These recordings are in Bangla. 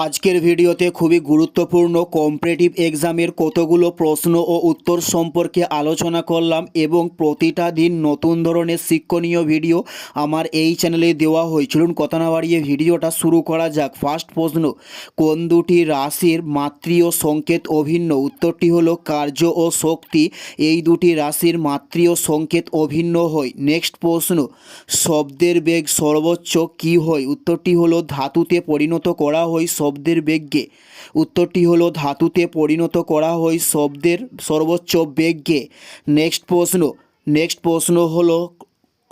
আজকের ভিডিওতে খুবই গুরুত্বপূর্ণ কম্পারেটিভ এক্সামের কতগুলো প্রশ্ন ও উত্তর সম্পর্কে আলোচনা করলাম এবং প্রতিটা দিন নতুন ধরনের শিক্ষণীয় ভিডিও আমার এই চ্যানেলে দেওয়া হয়। চলুন কথা না বাড়িয়ে ভিডিওটা শুরু করা যাক। ফার্স্ট প্রশ্ন, কোন দুটি রাশির মাতৃয় সংকেত অভিন্ন? উত্তরটি হলো কার্য ও শক্তি। এই দুটি রাশির মাতৃ ও সংকেত অভিন্ন হয়। নেক্সট প্রশ্ন, শব্দের বেগ সর্বোচ্চ কী হয়? উত্তরটি হলো ধাতুতে পরিণত করা হয় শব্দের বেগকে উত্তরটি হলো ধাতুতে পরিণত করা হয় শব্দের সর্বোচ্চ বেগকে নেক্সট প্রশ্ন। নেক্সট প্রশ্ন হলো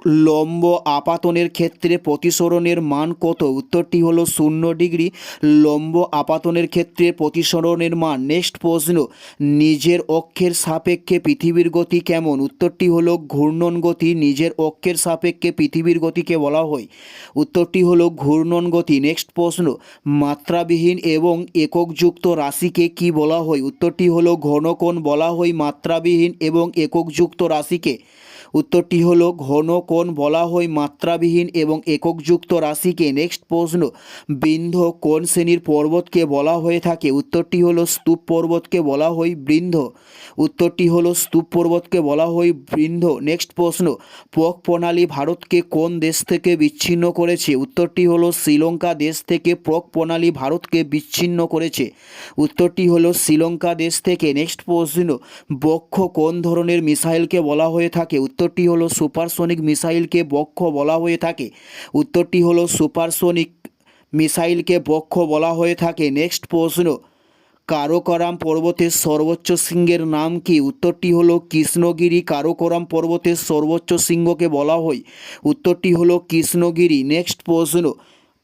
লম্ব আপাতনের ক্ষেত্রে প্রতিসরণের মান কত? উত্তরটি হলো শূন্য ডিগ্রি। লম্ব আপাতনের ক্ষেত্রে প্রতিসরণের মান। নেক্সট প্রশ্ন, নিজের অক্ষের সাপেক্ষে পৃথিবীর গতি কেমন? উত্তরটি হলো ঘূর্ণন গতি। নিজের অক্ষের সাপেক্ষে পৃথিবীর গতিকে বলা হয়। উত্তরটি হলো ঘূর্ণন গতি। নেক্সট প্রশ্ন, মাত্রাবিহীন এবং এককযুক্ত রাশিকে কি বলা হয়? উত্তরটি হলো ঘনকোণ বলা হয় মাত্রাবিহীন এবং এককযুক্ত রাশিকে। উত্তরটি হলো, ঘন কোণ বলা হয় মাত্রাবিহীন এবং এককযুক্ত রাশিকে নেক্সট প্রশ্ন, বৃন্ধ কোন শ্রেণির পর্বতকে বলা হয়ে থাকে। উত্তরটি হলো, স্তূপ পর্বতকে বলা হয় বৃন্ধ। উত্তরটি হলো, স্তূপ পর্বতকে বলা হয় বৃন্ধ। নেক্সট প্রশ্ন, পক প্রণালী ভারতকে কোন দেশ থেকে বিচ্ছিন্ন করেছে? উত্তরটি হলো, শ্রীলঙ্কা দেশ থেকে প্রক প্রণালী ভারতকে বিচ্ছিন্ন করেছে। উত্তরটি হলো, শ্রীলঙ্কা দেশ থেকে নেক্সট প্রশ্ন, বক্ষ কোন ধরনের মিসাইলকে বলা হয়ে থাকে? উত্তরটি হলো সুপারসনিক মিসাইলকে বক্ষ বলা হয়ে থাকে। উত্তরটি হলো সুপারসনিক মিসাইলকে বক্ষ বলা হয়ে থাকে। নেক্সট প্রশ্ন, কারোকরাম পর্বতের সর্বোচ্চ শৃঙ্গের নাম কি? উত্তরটি হলো কৃষ্ণগিরি কারোকরাম পর্বতের সর্বোচ্চ শৃঙ্গকে বলা হয়। উত্তরটি হলো কৃষ্ণগিরি। নেক্সট প্রশ্ন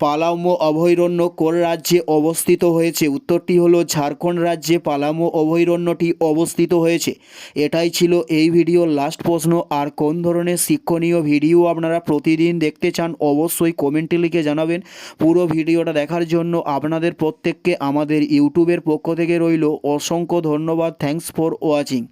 পালামো অভয়ারণ্য কোন রাজ্যে অবস্থিত হয়েছে? উত্তরটি হলো ঝাড়খণ্ড রাজ্যে পালামো অভয়ারণ্যটি অবস্থিত হয়েছে। এটাই ছিল এই ভিডিওর লাস্ট প্রশ্ন, আর কোন ধরনের শিক্ষণীয় ভিডিও আপনারা প্রতিদিন দেখতে চান অবশ্যই কমেন্টে লিখে জানাবেন। পুরো ভিডিওটা দেখার জন্য আপনাদের প্রত্যেককে আমাদের ইউটিউবের পক্ষ থেকে রইল অসংখ্য ধন্যবাদ। Thanks for watching